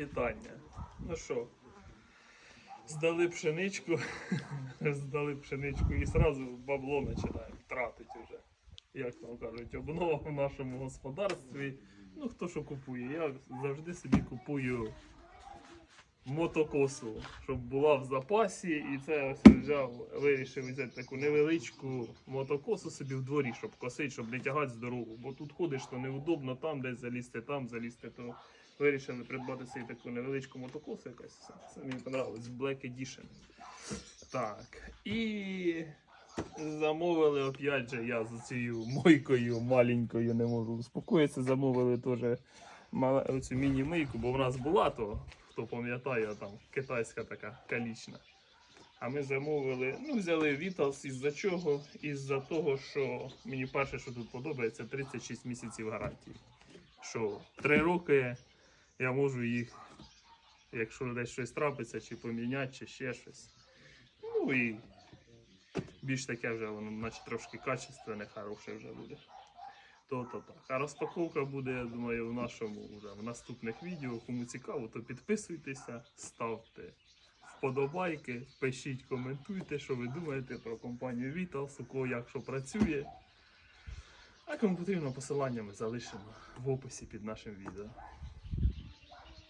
Вітання. Ну що, здали пшеничку, здали пшеничку і одразу бабло починаємо тратити вже. Як там кажуть, обнова в нашому господарстві. Ну, хто що купує. Я завжди собі купую мотокосу, щоб була в запасі. І це ось взяв, вирішив взяти таку невеличку мотокосу собі в дворі, щоб косити, щоб не тягати з дорогу. Бо тут ходиш, то неудобно, там десь залізти, там залізти, то вирішили придбати собі таку невеличку мотокосу якась. Це мені понравилось, Black Edition. Так. І замовили опять же я за цією мойкою маленькою не можу успокоїтися. Замовили теж оцю міні-мийку, бо в нас була то, хто пам'ятає, там китайська така калічна. А ми замовили, ну, взяли Vitals із-за чого? Із-за того, що мені перше, що тут подобається, 36 місяців гарантії. Що 3 роки я можу їх, якщо десь щось трапиться, чи поміняти, чи ще щось. Ну і більш таке вже воно, наче трошки качественне, хороше вже буде. То, то так. А розпаковка буде, я думаю, в нашому вже в наступних відео. Кому цікаво, то підписуйтеся, ставте вподобайки, пишіть, коментуйте, що ви думаєте про компанію Vitals, у кого як що працює. А кому потрібно посилання ми залишимо в описі під нашим відео.